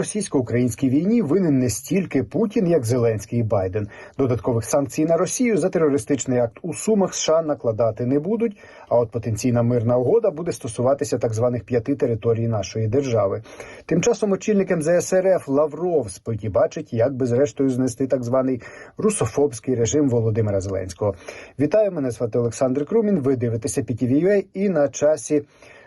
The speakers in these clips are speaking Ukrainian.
російсько-українській війні винен не стільки Путін, як Зеленський і Байден. Додаткових санкцій на Росію за терористичний акт у Сумах США накладати не будуть. А от потенційна мирна угода буде стосуватися так званих п'яти територій нашої держави. Тим часом очільник МЗС РФ Лавров спить і бачить, як би зрештою знести так званий русофобський режим Володимира Зеленського. Вітаю мене звати Олександр Крумін. Ви дивитеся PTV.ua і на часі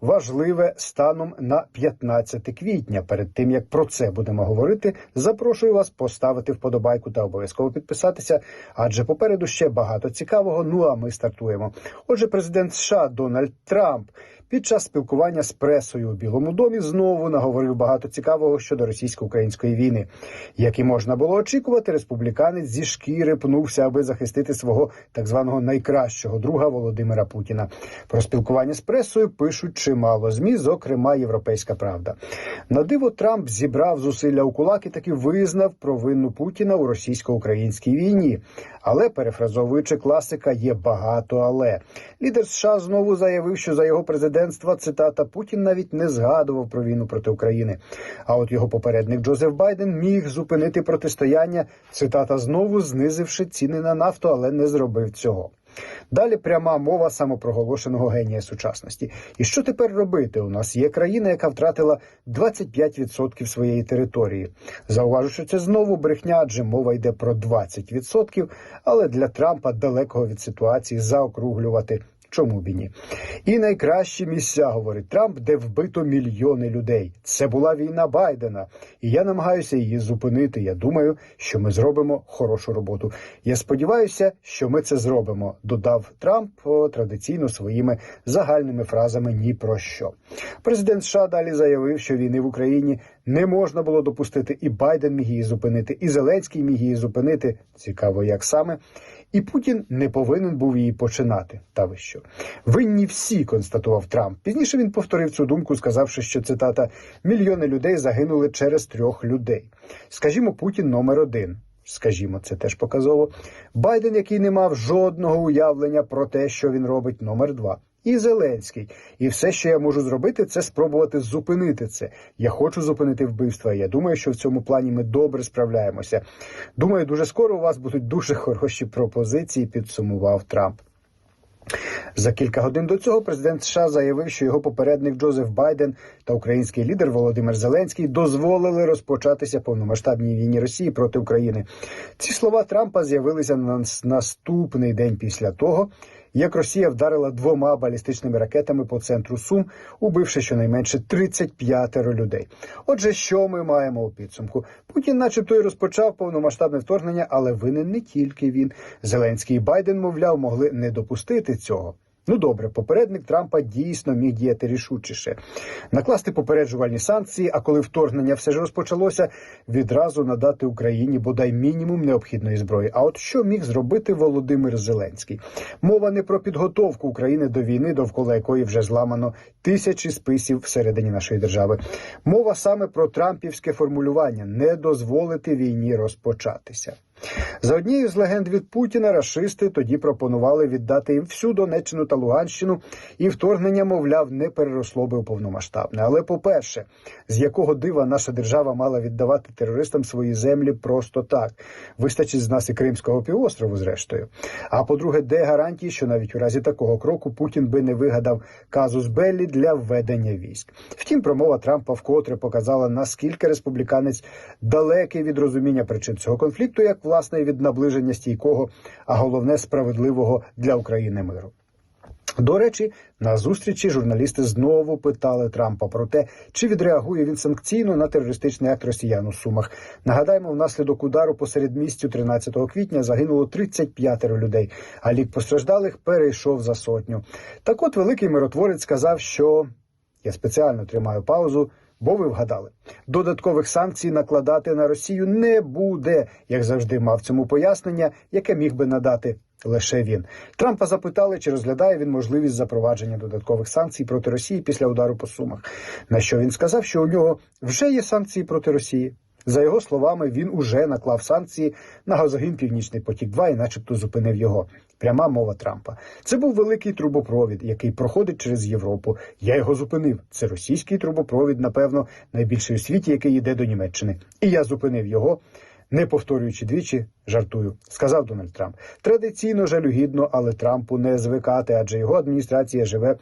важливе станом на 15 квітня. Перед тим як про це будемо говорити, запрошую вас поставити вподобайку та обов'язково підписатися, адже попереду ще багато цікавого. Ну а ми стартуємо. Отже, президент США Дональд Трамп. Під час спілкування з пресою у Білому домі знову наговорив багато цікавого щодо російсько-української війни. Як і можна було очікувати, республіканець зі шкіри пнувся, аби захистити свого так званого найкращого друга Володимира Путіна. Про спілкування з пресою пишуть чимало змі, зокрема Європейська Правда. На диво Трамп зібрав зусилля у кулак і таки визнав провину Путіна у російсько-українській війні. Але перефразовуючи класика, є багато але лідер США знову заявив, що за його президентства цитата Путін навіть не згадував про війну проти України. А от його попередник Джозеф Байден міг зупинити протистояння. Цитата знову знизивши ціни на нафту, але не зробив цього. Далі пряма мова самопроголошеного генія сучасності. І що тепер робити? У нас є країна, яка втратила 25% своєї території. Зауважу, що це знову брехня, адже мова йде про 20%, але для Трампа далекого від ситуації заокруглювати. Чому б і ні? І найкращі місця, говорить Трамп, де вбито мільйони людей. Це була війна Байдена, і я намагаюся її зупинити. Я думаю, що ми зробимо хорошу роботу. Я сподіваюся, що ми це зробимо. Додав Трамп традиційно своїми загальними фразами ні про що. Президент США далі заявив, що війни в Україні не можна було допустити, і Байден міг її зупинити, і Зеленський міг її зупинити. Цікаво, як саме. І Путін не повинен був її починати. Та ви що? Винні всі, констатував Трамп. Пізніше він повторив цю думку, сказавши, що цитата мільйони людей загинули через трьох людей. Скажімо, Путін номер один. Скажімо, це теж показово. Байден, який не мав жодного уявлення про те, що він робить, номер два. І Зеленський, і все, що я можу зробити, це спробувати зупинити це. Я хочу зупинити вбивства. Я думаю, що в цьому плані ми добре справляємося. Думаю, дуже скоро у вас будуть дуже хороші пропозиції. Підсумував Трамп. За кілька годин до цього президент США заявив, що його попередник Джозеф Байден та український лідер Володимир Зеленський дозволили розпочатися повномасштабній війні Росії проти України. Ці слова Трампа з'явилися на наступний день після того, як Росія вдарила двома балістичними ракетами по центру Сум, убивши щонайменше 35 людей. Отже, що ми маємо у підсумку? Путін, начебто, і розпочав повномасштабне вторгнення, але винен не тільки він. Зеленський і Байден, мовляв, могли не допустити цього. Ну добре, попередник Трампа дійсно міг діяти рішучіше, накласти попереджувальні санкції. А коли вторгнення все ж розпочалося, відразу надати Україні бодай мінімум необхідної зброї. А от що міг зробити Володимир Зеленський? Мова не про підготовку України до війни, довкола якої вже зламано тисячі списів всередині нашої держави. Мова саме про Трампівське формулювання не дозволити війні розпочатися. За однією з легенд від Путіна рашисти тоді пропонували віддати їм всю Донеччину та Луганщину, і вторгнення, мовляв, не переросло би у повномасштабне. Але по-перше, з якого дива наша держава мала віддавати терористам свої землі просто так, вистачить з нас і Кримського півострову, зрештою. А по-друге, де гарантії, що навіть у разі такого кроку Путін би не вигадав казус Беллі для введення військ. Втім, промова Трампа вкотре показала наскільки республіканець далекий від розуміння причин цього конфлікту, як власне від наближення стійкого, а головне справедливого для України миру. До речі, на зустрічі журналісти знову питали Трампа про те, чи відреагує він санкційно на терористичний акт росіян у Сумах. Нагадаємо, внаслідок удару посеред місцю 13 квітня загинуло 35 людей, а лік постраждалих перейшов за сотню. Так, от великий миротворець сказав, що я спеціально тримаю паузу. Бо ви вгадали, додаткових санкцій накладати на Росію не буде, як завжди мав цьому пояснення, яке міг би надати лише він. Трампа запитали, чи розглядає він можливість запровадження додаткових санкцій проти Росії після удару по сумах. На що він сказав, що у нього вже є санкції проти Росії. За його словами, він уже наклав санкції на газогін Північний потік 2 і, начебто, зупинив його. Пряма мова Трампа. Це був великий трубопровід, який проходить через Європу. Я його зупинив. Це російський трубопровід, напевно, найбільший у світі, який йде до Німеччини. І я зупинив його. Не повторюючи двічі, жартую, сказав Дональд Трамп. Традиційно жалюгідно, але Трампу не звикати, адже його адміністрація живе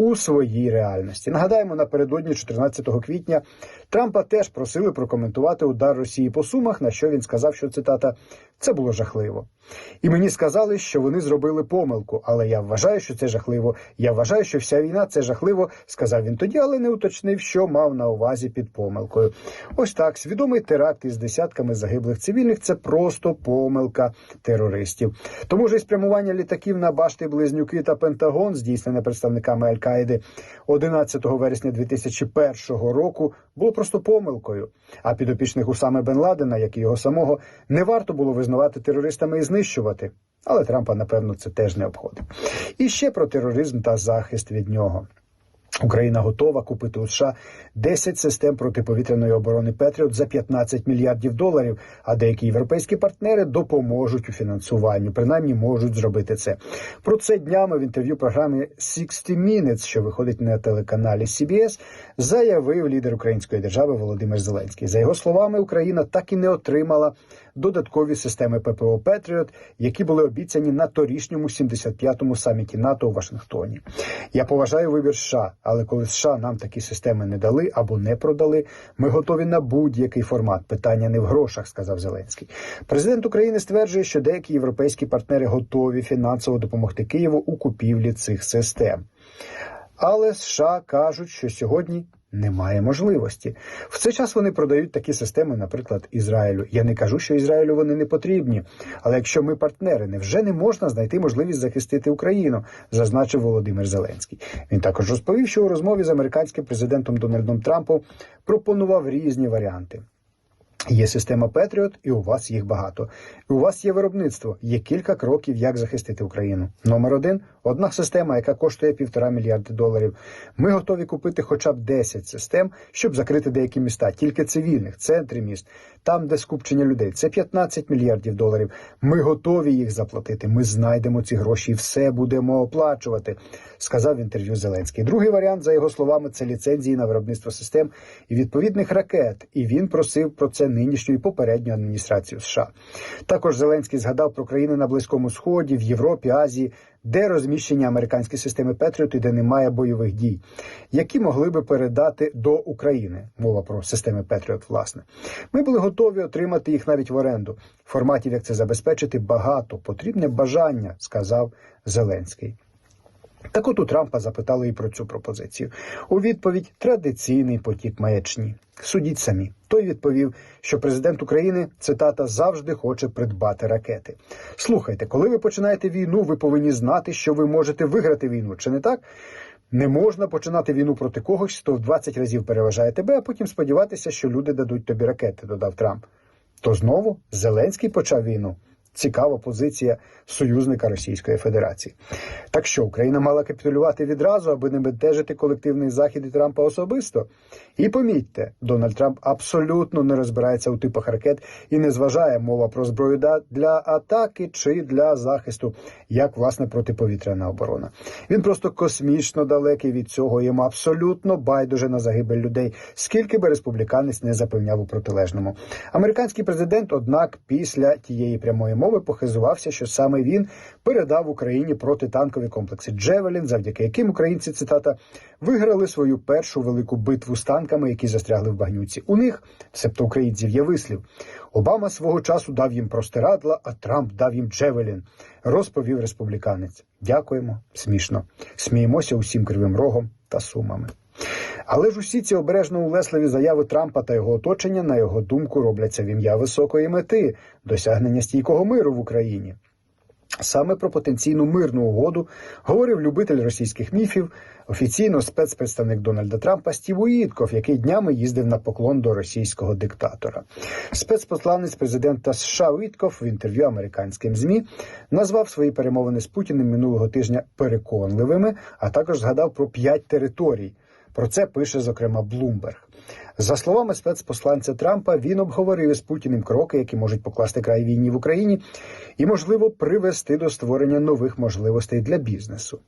у своїй реальності. Нагадаємо, напередодні 14 квітня Трампа теж просили прокоментувати удар Росії по сумах, на що він сказав, що цитата це було жахливо. І мені сказали, що вони зробили помилку, але я вважаю, що це жахливо. Я вважаю, що вся війна це жахливо, сказав він тоді, але не уточнив, що мав на увазі під помилкою. Ось так свідомий теракт із десятками загиблих цивільних це просто помилка терористів. Тому ж і спрямування літаків на башти близнюки та Пентагон, здійснене представниками Аль-Каїди 11 вересня 2001 року, було просто помилкою. А підопічних Усами Бен Ладена, як і його самого, не варто було визнавати терористами і знищувати. Але Трампа, напевно, це теж не обходить. І ще про тероризм та захист від нього. Україна готова купити у США 10 систем протиповітряної оборони Петріот за 15 мільярдів доларів. А деякі європейські партнери допоможуть у фінансуванні, принаймні можуть зробити це. Про це днями в інтерв'ю програмі «60 Minutes», що виходить на телеканалі CBS, заявив лідер української держави Володимир Зеленський. За його словами, Україна так і не отримала додаткові системи ППО Петріот, які були обіцяні на торішньому 75-му саміті НАТО у Вашингтоні. Я поважаю вибір США, але коли США нам такі системи не дали або не продали, ми готові на будь-який формат. Питання не в грошах, сказав Зеленський. Президент України стверджує, що деякі європейські партнери готові фінансово допомогти Києву у купівлі цих систем. Але США кажуть, що сьогодні немає можливості. В цей час вони продають такі системи, наприклад, Ізраїлю. Я не кажу, що Ізраїлю вони не потрібні. Але якщо ми партнери, невже не можна знайти можливість захистити Україну, зазначив Володимир Зеленський. Він також розповів, що у розмові з американським президентом Дональдом Трампом пропонував різні варіанти. Є система Петріот, і у вас їх багато. У вас є виробництво. Є кілька кроків, як захистити Україну. Номер один одна система, яка коштує півтора мільярди доларів. Ми готові купити хоча б 10 систем, щоб закрити деякі міста, тільки цивільних, центри міст, там, де скупчення людей. Це 15 мільярдів доларів. Ми готові їх заплатити. Ми знайдемо ці гроші і все будемо оплачувати. Сказав в інтерв'ю Зеленський. Другий варіант, за його словами, це ліцензії на виробництво систем і відповідних ракет. І він просив про це нинішню і попередню адміністрацію США. Також Зеленський згадав про країни на Близькому Сході, в Європі, Азії, де розміщені американські системи Петріот і де немає бойових дій, які могли би передати до України. Мова про системи Петріот, власне. Ми були готові отримати їх навіть в оренду. Форматів, як це забезпечити, багато. Потрібне бажання, сказав Зеленський. Так от у Трампа запитали і про цю пропозицію. У відповідь традиційний потік маячні. Судіть самі. Той відповів, що президент України цитата завжди хоче придбати ракети. Слухайте, коли ви починаєте війну, ви повинні знати, що ви можете виграти війну. Чи не так? Не можна починати війну проти когось, хто в 20 разів переважає тебе, а потім сподіватися, що люди дадуть тобі ракети, додав Трамп. То знову Зеленський почав війну. Цікава позиція союзника Російської Федерації. Так що Україна мала капітулювати відразу, аби не бентежити колективний захід і Трампа особисто. І помітьте, Дональд Трамп абсолютно не розбирається у типах ракет і не зважає мова про зброю для атаки чи для захисту, як власне протиповітряна оборона. Він просто космічно далекий від цього. Йому абсолютно байдуже на загибель людей, скільки би республіканець не запевняв у протилежному. Американський президент, однак, після тієї прямої мови похизувався, що саме він передав Україні протитанкові комплекси Джевелін, завдяки яким українці цитата виграли свою першу велику битву з танками, які застрягли в багнюці. У них, себто українців, є вислів. Обама свого часу дав їм простирадла, а Трамп дав їм Джевелін, розповів республіканець. Дякуємо, смішно. Сміємося усім кривим рогом та сумами. Але ж усі ці обережно улесливі заяви Трампа та його оточення, на його думку, робляться в ім'я високої мети досягнення стійкого миру в Україні. Саме про потенційну мирну угоду говорив любитель російських міфів, офіційно спецпредставник Дональда Трампа Стів Уітков, який днями їздив на поклон до російського диктатора. Спецпосланець президента США Уітков в інтерв'ю американським змі назвав свої перемовини з Путіним минулого тижня переконливими, а також згадав про п'ять територій. Про це пише зокрема Блумберг. За словами спецпосланця Трампа, він обговорив із Путіним кроки, які можуть покласти край війні в Україні, і можливо привести до створення нових можливостей для бізнесу.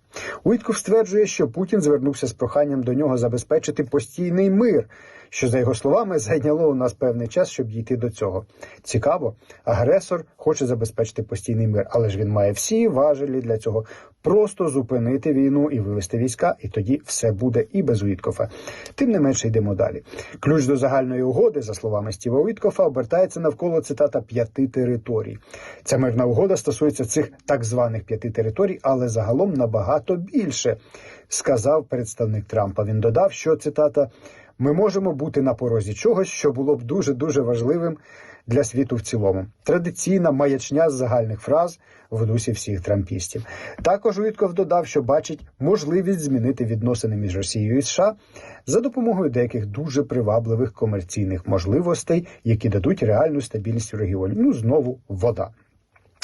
Уітков стверджує, що Путін звернувся з проханням до нього забезпечити постійний мир, що за його словами зайняло у нас певний час, щоб дійти до цього. Цікаво, агресор хоче забезпечити постійний мир, але ж він має всі важелі для цього. Просто зупинити війну і вивести війська, і тоді все буде і без Уіткофа. Тим не менше йдемо далі. Ключ до загальної угоди, за словами Стіва Уіткофа, обертається навколо цитата п'яти територій. Ця мирна угода стосується цих так званих п'яти територій, але загалом набагато більше, сказав представник Трампа. Він додав, що цитата. Ми можемо бути на порозі чогось, що було б дуже дуже важливим для світу в цілому. Традиційна маячня з загальних фраз в дусі всіх трампістів. Також Уітков додав, що бачить можливість змінити відносини між Росією і США за допомогою деяких дуже привабливих комерційних можливостей, які дадуть реальну стабільність у регіоні. Ну знову вода.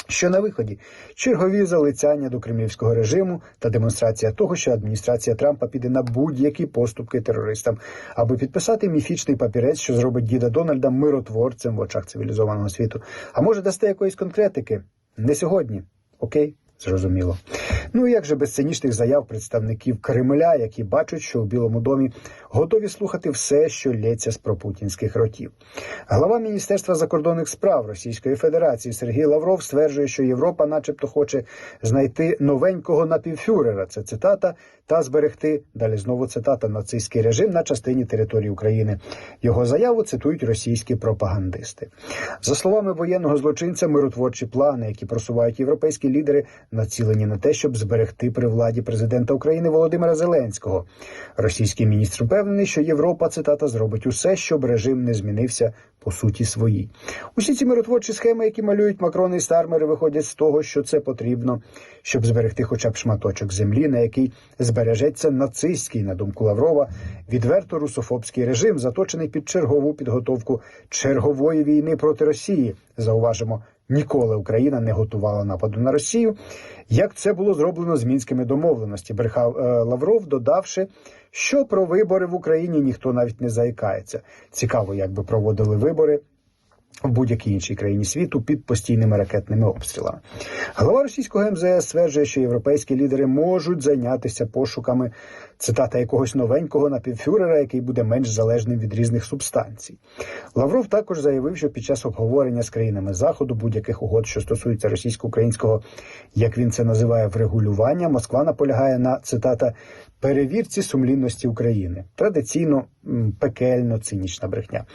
Що на виході чергові залицяння до кремлівського режиму та демонстрація того, що адміністрація Трампа піде на будь-які поступки терористам, аби підписати міфічний папірець, що зробить діда Дональда миротворцем в очах цивілізованого світу. А може дасте якоїсь конкретики? Не сьогодні, окей. Зрозуміло. Ну і як же без цинічних заяв представників Кремля, які бачать, що у Білому домі готові слухати все, що лється з пропутінських ротів. Глава Міністерства закордонних справ Російської Федерації Сергій Лавров стверджує, що Європа, начебто, хоче знайти новенького напівфюрера. Це цитата, та зберегти далі знову цитата нацистський режим на частині території України. Його заяву цитують російські пропагандисти. За словами воєнного злочинця, миротворчі плани, які просувають європейські лідери, націлені на те, щоб зберегти при владі президента України Володимира Зеленського. Російський міністр впевнений, що Європа цитата зробить усе, щоб режим не змінився по суті своїй. Усі ці миротворчі схеми, які малюють Макрон і Стармери, виходять з того, що це потрібно, щоб зберегти хоча б шматочок землі, на який збережеться нацистський, на думку Лаврова, відверто русофобський режим, заточений під чергову підготовку чергової війни проти Росії. Зауважимо. Ніколи Україна не готувала нападу на Росію, як це було зроблено з мінськими домовленості. Брехав е, Лавров, додавши, що про вибори в Україні ніхто навіть не заїкається. Цікаво, як би проводили вибори. В будь-якій іншій країні світу під постійними ракетними обстрілами. Голова російського МЗС стверджує, що європейські лідери можуть зайнятися пошуками цитата якогось новенького напівфюрера, який буде менш залежним від різних субстанцій. Лавров також заявив, що під час обговорення з країнами заходу будь-яких угод, що стосуються російсько-українського, як він це називає, врегулювання, Москва наполягає на цитата перевірці сумлінності України. Традиційно пекельно цинічна брехня.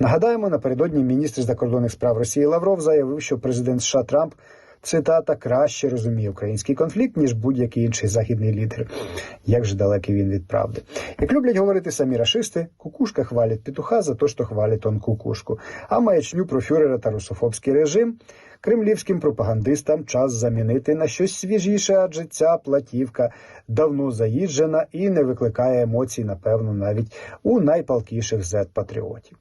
Нагадаємо, напередодні міністр закордонних справ Росії Лавров заявив, що президент США Трамп. Цитата краще розуміє український конфлікт, ніж будь-який інший західний лідер. Як же далекий він від правди. Як люблять говорити самі рашисти, кукушка хвалить петуха за те, що хвалить он кукушку. А маячню про фюрера та русофобський режим кремлівським пропагандистам час замінити на щось свіжіше, адже ця платівка давно заїжджена і не викликає емоцій, напевно, навіть у найпалкіших зет-патріотів.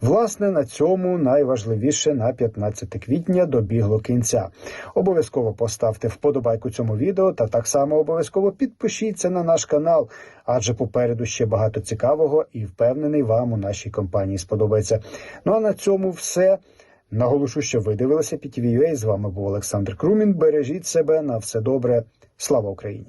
Власне, на цьому найважливіше на 15 квітня добігло кінця. Обов'язково поставте вподобайку цьому відео та так само обов'язково підпишіться на наш канал, адже попереду ще багато цікавого і впевнений вам у нашій компанії сподобається. Ну а на цьому все. Наголошу, що ви дивилися PTV.ua. З вами був Олександр Крумін. Бережіть себе на все добре. Слава Україні!